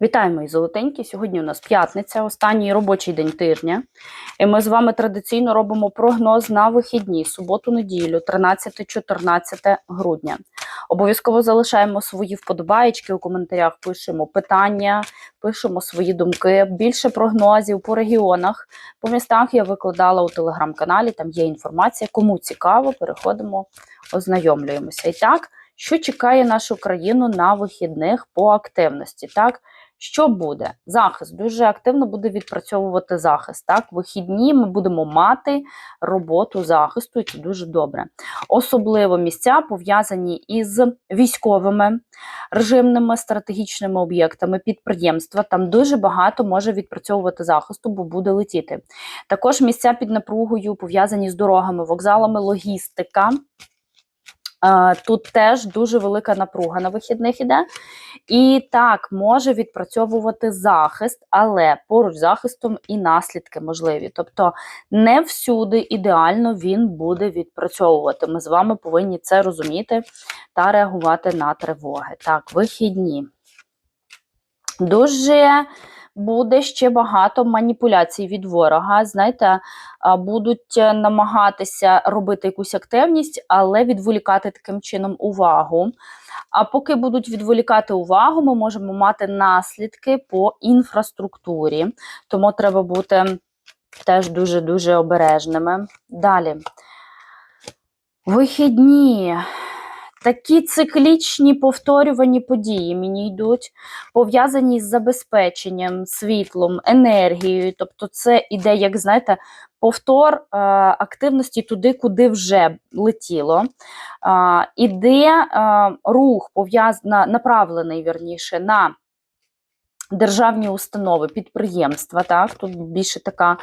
Вітаємо мої золотенькі. Сьогодні у нас п'ятниця, останній робочий день тижня. І ми з вами традиційно робимо прогноз на вихідні, суботу-неділю, 13-14 грудня. Обов'язково залишаємо свої вподобаєчки у коментарях, пишемо питання, пишемо свої думки. Більше прогнозів по регіонах. По містах я викладала у телеграм-каналі, там є інформація. Кому цікаво, переходимо, ознайомлюємося. І так, що чекає нашу країну на вихідних по активності? Так, що буде? Захист дуже активно буде відпрацьовувати захист. Так, вихідні ми будемо мати роботу захисту, і це дуже добре. Особливо місця пов'язані із військовими режимними стратегічними об'єктами, підприємства. Там дуже багато може відпрацьовувати захисту, бо буде летіти. Також місця під напругою пов'язані з дорогами, вокзалами, логістика. Е, Тут теж дуже велика напруга на вихідних іде. І так, може відпрацьовувати захист, але поруч з захистом і наслідки можливі. Тобто не всюди ідеально він буде відпрацьовувати. Ми з вами повинні це розуміти та реагувати на тривоги. Так, вихідні. Дуже буде ще багато маніпуляцій від ворога. Знаєте, будуть е, намагатися робити якусь активність, але відволікати таким чином увагу. А поки будуть відволікати увагу, ми можемо мати наслідки по інфраструктурі. Тому треба бути теж дуже-дуже обережними. Далі. Вихідні. Такі циклічні повторювані події мені йдуть, пов'язані з забезпеченням, світлом, енергією. Тобто, це іде, як знаєте, повтор е, активності туди, куди вже летіло. Е, іде е, рух направлений вірніше на державні установи, підприємства. Так, тут більше така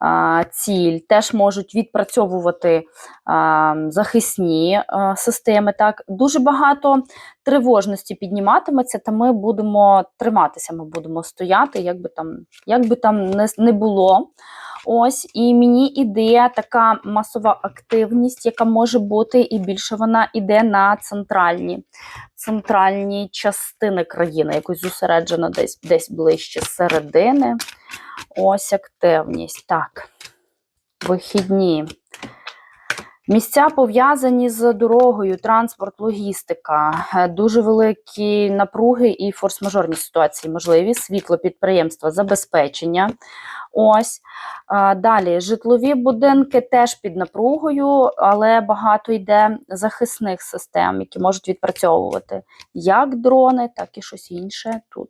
а, ціль, теж можуть відпрацьовувати а, захисні а, системи. Так, дуже багато тривожності підніматиметься, та ми будемо триматися, ми будемо стояти, як би там, як би там не, не було. Ось, і мені іде така масова активність, яка може бути, і більше вона іде на центральні центральні частини країни, якось зосереджена десь десь ближче середини. Ось активність. Так, вихідні. Місця пов'язані з дорогою, транспорт, логістика, Е, дуже великі напруги і форс-мажорні ситуації можливі, світло, підприємства, забезпечення. Ось. Далі житлові будинки теж під напругою, але багато йде захисних систем, які можуть відпрацьовувати як дрони, так і щось інше тут.